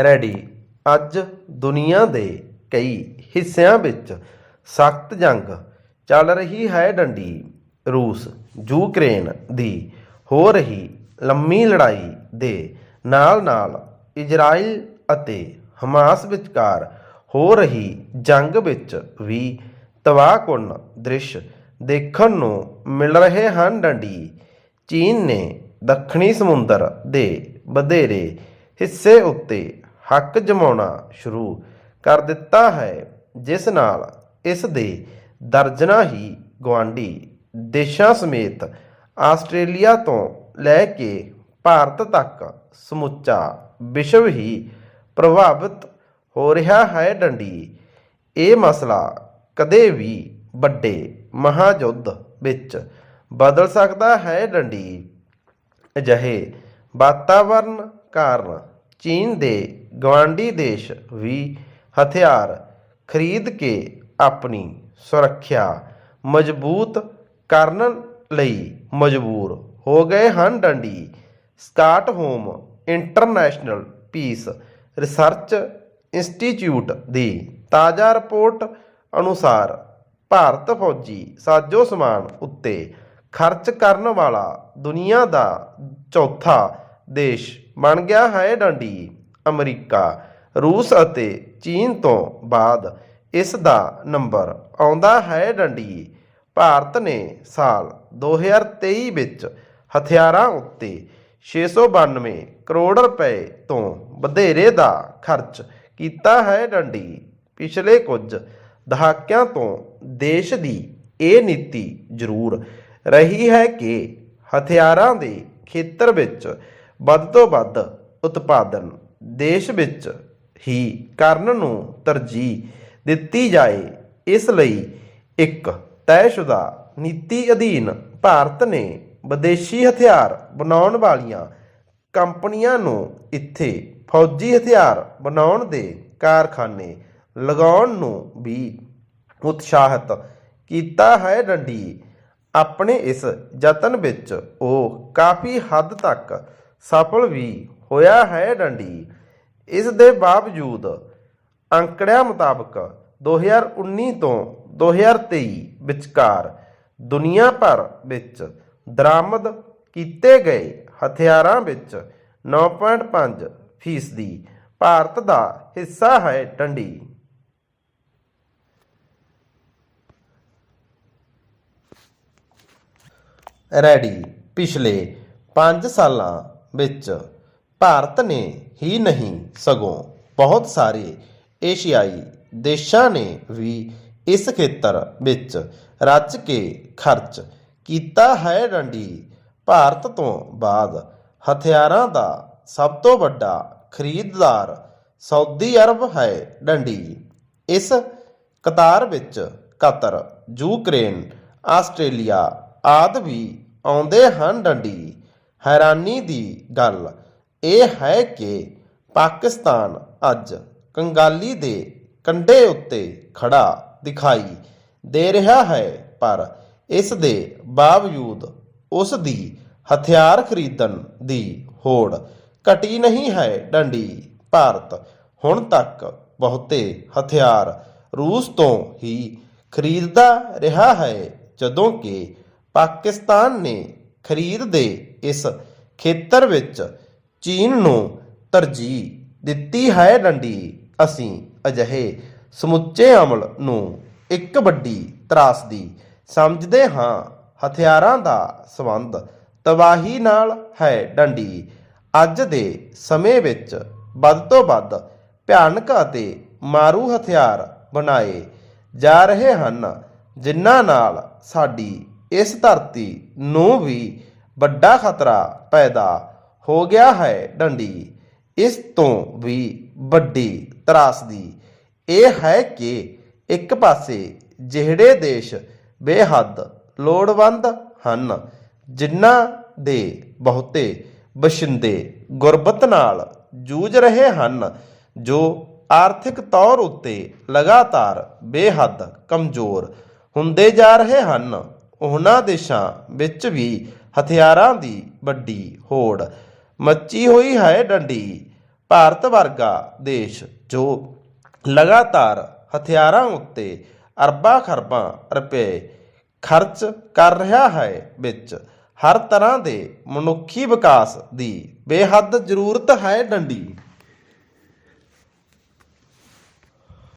Ready. ਅੱਜ ਦੁਨੀਆ ਦੇ ਕਈ ਹਿੱਸਿਆਂ ਵਿੱਚ ਸਖਤ ਜੰਗ ਚੱਲ ਰਹੀ ਹੈ ਡੰਡੀ। ਰੂਸ, ਯੂਕਰੇਨ ਦੀ ਹੋ ਰਹੀ ਲੰਮੀ ਲੜਾਈ ਦੇ ਨਾਲ-ਨਾਲ ਇਜ਼ਰਾਈਲ ਅਤੇ ਹਮਾਸ ਵਿਚਕਾਰ ਹੋ ਰਹੀ ਜੰਗ ਵਿੱਚ ਵੀ ਤਬਾਹਕੁਨ ਦ੍ਰਿਸ਼ ਦੇਖਣ ਨੂੰ ਮਿਲ ਰਹੇ ਹਨ ਡੰਡੀ। ਚੀਨ ਨੇ ਦੱਖਣੀ ਸਮੁੰਦਰ ਦੇ ਵਧੇਰੇ ਹਿੱਸੇ ਉੱਤੇ ਹੱਕ ਜਮਾਉਣਾ ਸ਼ੁਰੂ ਕਰ ਦਿੱਤਾ ਹੈ, ਜਿਸ ਨਾਲ ਇਸ ਦੇ ਦਰਜਨਾਂ ਹੀ ਗਵਾਂਢੀ ਦੇਸ਼ਾਂ ਸਮੇਤ ਆਸਟ੍ਰੇਲੀਆ ਤੋਂ ਲੈ ਕੇ ਭਾਰਤ ਤੱਕ ਸਮੁੱਚਾ ਵਿਸ਼ਵ ਹੀ ਪ੍ਰਭਾਵਿਤ ਹੋ ਰਿਹਾ ਹੈ ਡੰਡੀ। ਇਹ ਮਸਲਾ ਕਦੇ ਵੀ ਵੱਡੇ ਮਹਾਯੁੱਧ ਵਿੱਚ ਬਦਲ ਸਕਦਾ ਹੈ ਡੰਡੀ। ਅਜਿਹੇ ਵਾਤਾਵਰਣ ਕਾਰਨ ਚੀਨ ਦੇ ਗਵਾਂਢੀ ਦੇਸ਼ ਵੀ ਹਥਿਆਰ ਖਰੀਦ ਕੇ ਆਪਣੀ ਸੁਰੱਖਿਆ ਮਜ਼ਬੂਤ ਕਰਨ ਲਈ ਮਜਬੂਰ ਹੋ ਗਏ ਹਨ ਡੰਡੀ। Stockholm international peace research institute ਦੀ ਤਾਜ਼ਾ ਰਿਪੋਰਟ ਅਨੁਸਾਰ ਭਾਰਤ ਫੌਜੀ ਸਾਜੋ ਸਮਾਨ ਉੱਤੇ ਖਰਚ ਕਰਨ ਵਾਲਾ ਦੁਨੀਆ ਦਾ ਚੌਥਾ ਦੇਸ਼ ਬਣ ਗਿਆ ਹੈ ਡੰਡੀ। ਅਮਰੀਕਾ, ਰੂਸ ਅਤੇ ਚੀਨ ਤੋਂ ਬਾਅਦ ਇਸ ਦਾ ਨੰਬਰ ਆਉਂਦਾ ਹੈ ਡੰਡੀ। ਭਾਰਤ ਨੇ ਸਾਲ 2023 ਵਿੱਚ ਹਥਿਆਰਾਂ ਉੱਤੇ 692 ਕਰੋੜ ਰੁਪਏ ਤੋਂ ਵਧੇਰੇ ਦਾ ਖਰਚ ਕੀਤਾ ਹੈ ਡੰਡੀ। ਪਿਛਲੇ ਕੁਝ ਦਹਾਕਿਆਂ ਤੋਂ ਦੇਸ਼ ਦੀ ਇਹ ਨੀਤੀ ਜ਼ਰੂਰ ਰਹੀ ਹੈ ਕਿ ਹਥਿਆਰਾਂ ਦੇ ਖੇਤਰ ਵਿੱਚ ਵੱਧ ਤੋਂ ਵੱਧ ਉਤਪਾਦਨ ਦੇਸ਼ ਵਿੱਚ ਹੀ ਕਰਨ ਨੂੰ ਤਰਜੀਹ ਦਿੱਤੀ ਜਾਏ। ਇਸ ਲਈ ਇੱਕ ਤੈਅਸ਼ੁਦਾ ਨੀਤੀ ਅਧੀਨ ਭਾਰਤ ਨੇ ਵਿਦੇਸ਼ੀ ਹਥਿਆਰ ਬਣਾਉਣ ਵਾਲੀਆਂ ਕੰਪਨੀਆਂ ਨੂੰ ਇੱਥੇ ਫੌਜੀ ਹਥਿਆਰ ਬਣਾਉਣ ਦੇ ਕਾਰਖਾਨੇ ਲਗਾਉਣ ਨੂੰ ਵੀ ਉਤਸ਼ਾਹਿਤ ਕੀਤਾ ਹੈ। ਡੰਡੀ, ਆਪਣੇ ਇਸ ਯਤਨ ਵਿੱਚ ਉਹ ਕਾਫੀ ਹੱਦ ਤੱਕ ਸਫਲ ਵੀ ਹੋਇਆ ਹੈ ਡੰਡੀ। ਇਸ ਦੇ ਬਾਵਜੂਦ ਅੰਕੜਿਆਂ ਮੁਤਾਬਕ 2019 ਤੋਂ 2023 ਵਿਚਕਾਰ ਦੁਨੀਆ ਭਰ ਵਿੱਚ ਦਰਾਮਦ ਕੀਤੇ ਗਏ ਹਥਿਆਰਾਂ ਵਿੱਚ 9.5 ਫੀਸਦੀ ਭਾਰਤ ਦਾ ਹਿੱਸਾ ਹੈ ਡੰਡੀ। ਰੈਡੀ ਪਿਛਲੇ 5 ਸਾਲਾਂ ਵਿੱਚ ਭਾਰਤ ਨੇ ਹੀ ਨਹੀਂ, ਸਗੋਂ ਬਹੁਤ ਸਾਰੇ ਏਸ਼ੀਆਈ ਦੇਸ਼ਾਂ ਨੇ ਵੀ ਇਸ ਖੇਤਰ ਵਿੱਚ ਰਚ ਕੇ ਖਰਚ ਕੀਤਾ ਹੈ ਡੰਡੀ। ਭਾਰਤ ਤੋਂ ਬਾਅਦ ਹਥਿਆਰਾਂ ਦਾ ਸਭ ਤੋਂ ਵੱਡਾ ਖਰੀਦਦਾਰ ਸਾਊਦੀ ਅਰਬ ਹੈ ਡੰਡੀ। ਇਸ ਕਤਾਰ ਵਿੱਚ ਕਤਰ, ਯੂਕਰੇਨ, ਆਸਟ੍ਰੇਲੀਆ ਆਦਿ ਵੀ ਆਉਂਦੇ ਹਨ ਡੰਡੀ। ਹੈਰਾਨੀ ਦੀ ਗੱਲ ਇਹ ਹੈ ਕਿ ਪਾਕਿਸਤਾਨ ਅੱਜ ਕੰਗਾਲੀ ਦੇ ਕੰਢੇ ਉੱਤੇ ਖੜਾ ਦਿਖਾਈ ਦੇ ਰਿਹਾ ਹੈ, ਪਰ ਇਸ ਦੇ ਬਾਵਜੂਦ ਉਸ ਦੀ ਹਥਿਆਰ ਖਰੀਦਣ ਦੀ ਹੋੜ ਘਟੀ ਨਹੀਂ ਹੈ ਡੰਡੀ। ਭਾਰਤ ਹੁਣ ਤੱਕ ਬਹੁਤੇ ਹਥਿਆਰ ਰੂਸ ਤੋਂ ਹੀ ਖਰੀਦਦਾ ਰਿਹਾ ਹੈ, ਜਦੋਂ ਕਿ ਪਾਕਿਸਤਾਨ ਨੇ ਖਰੀਦ ਦੇ ਇਸ ਖੇਤਰ ਵਿੱਚ ਚੀਨ ਨੂੰ ਤਰਜੀਹ ਦਿੱਤੀ ਹੈ ਡੰਡੀ। ਅਸੀਂ ਅਜਿਹੇ ਸਮੁੱਚੇ ਅਮਲ ਨੂੰ ਇੱਕ ਵੱਡੀ ਤਰਾਸਦੀ ਸਮਝਦੇ ਹਾਂ। ਹਥਿਆਰਾਂ ਦਾ ਸੰਬੰਧ ਤਬਾਹੀ ਨਾਲ ਹੈ ਡੰਡੀ। ਅੱਜ ਦੇ ਸਮੇਂ ਵਿੱਚ ਵੱਧ ਤੋਂ ਵੱਧ ਭਿਆਨਕ ਅਤੇ ਮਾਰੂ ਹਥਿਆਰ ਬਣਾਏ ਜਾ ਰਹੇ ਹਨ, ਜਿਨ੍ਹਾਂ ਨਾਲ ਸਾਡੀ ਇਸ ਧਰਤੀ ਨੂੰ ਵੀ ਵੱਡਾ ਖਤਰਾ ਪੈਦਾ ਹੋ ਗਿਆ ਹੈ ਡੰਡੀ। ਇਸ ਤੋਂ ਵੀ ਵੱਡੀ ਤਰਾਸਦੀ ਇਹ ਹੈ ਕਿ ਇੱਕ ਪਾਸੇ ਜਿਹੜੇ ਦੇਸ਼ ਬੇਹੱਦ ਲੋੜਵੰਦ ਹਨ, ਜਿਨ੍ਹਾਂ ਦੇ ਬਹੁਤੇ ਬਸ਼ਿੰਦੇ ਗੁਰਬਤ ਨਾਲ ਜੂਝ ਰਹੇ ਹਨ, ਜੋ ਆਰਥਿਕ ਤੌਰ ਉੱਤੇ ਲਗਾਤਾਰ ਬੇਹੱਦ ਕਮਜ਼ੋਰ ਹੁੰਦੇ ਜਾ ਰਹੇ ਹਨ। ਉਹਨਾਂ ਦੇਸ਼ਾਂ ਵਿੱਚ ਵੀ ਹਥਿਆਰਾਂ ਦੀ ਵੱਡੀ ਹੋੜ ਮੱਚੀ ਹੋਈ ਹੈ ਡੰਡੀ। ਭਾਰਤ ਵਰਗਾ ਦੇਸ਼ ਜੋ ਲਗਾਤਾਰ ਹਥਿਆਰਾਂ ਉੱਤੇ ਅਰਬਾਂ ਖਰਬਾਂ ਰੁਪਏ ਖਰਚ ਕਰ ਰਿਹਾ ਹੈ ਵਿੱਚ ਹਰ ਤਰ੍ਹਾਂ ਦੇ ਮਨੁੱਖੀ ਵਿਕਾਸ ਦੀ ਬੇਹੱਦ ਜ਼ਰੂਰਤ ਹੈ ਡੰਡੀ।